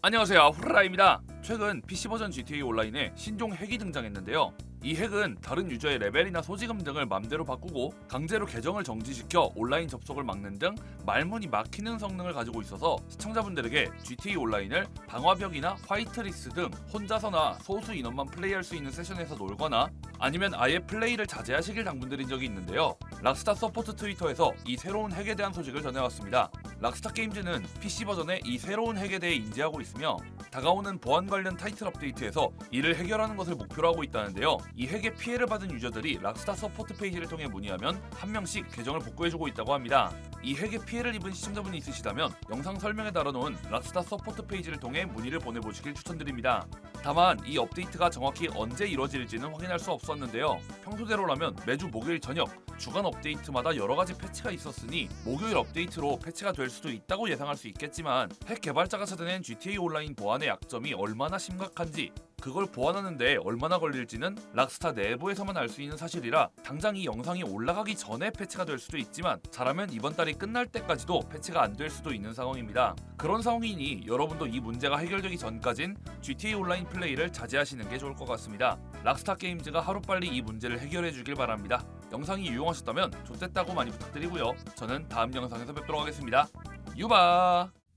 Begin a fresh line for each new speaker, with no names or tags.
안녕하세요. 후라입니다. 최근 PC 버전 GTA 온라인에 신종 핵이 등장했는데요. 이 핵은 다른 유저의 레벨이나 소지금 등을 맘대로 바꾸고 강제로 계정을 정지시켜 온라인 접속을 막는 등 말문이 막히는 성능을 가지고 있어서 시청자분들에게 GTA 온라인을 방화벽이나 화이트리스 등 혼자서나 소수 인원만 플레이할 수 있는 세션에서 놀거나 아니면 아예 플레이를 자제하시길 당분드린 적이 있는데요. 락스타 서포트 트위터에서 이 새로운 핵에 대한 소식을 전해왔습니다. 락스타 게임즈는 PC 버전의 이 새로운 핵에 대해 인지하고 있으며 다가오는 보안 관련 타이틀 업데이트에서 이를 해결하는 것을 목표로 하고 있다는데요. 이 핵의 피해를 받은 유저들이 락스타 서포트 페이지를 통해 문의하면 한 명씩 계정을 복구해주고 있다고 합니다. 이 핵의 피해를 입은 시청자분이 있으시다면 영상 설명에 달아놓은 락스타 서포트 페이지를 통해 문의를 보내보시길 추천드립니다. 다만 이 업데이트가 정확히 언제 이루어질지는 확인할 수 없었는데요. 평소대로라면 매주 목요일 저녁 주간 업데이트마다 여러 가지 패치가 있었으니 목요일 업데이트로 패치가 될 수도 있다고 예상할 수 있겠지만 핵 개발자가 찾아낸 GTA 온라인 보안 의 약점이 얼마나 심각한지 그걸 보완하는데 얼마나 걸릴지는 락스타 내부에서만 알 수 있는 사실이라 당장 이 영상이 올라가기 전에 패치가 될 수도 있지만 잘하면 이번 달이 끝날 때까지도 패치가 안 될 수도 있는 상황입니다. 그런 상황이니 여러분도 이 문제가 해결되기 전까진 GTA 온라인 플레이를 자제하시는 게 좋을 것 같습니다. 락스타 게임즈가 하루빨리 이 문제를 해결해 주길 바랍니다. 영상이 유용하셨다면 좋댔다고 많이 부탁드리고요. 저는 다음 영상에서 뵙도록 하겠습니다. 유바!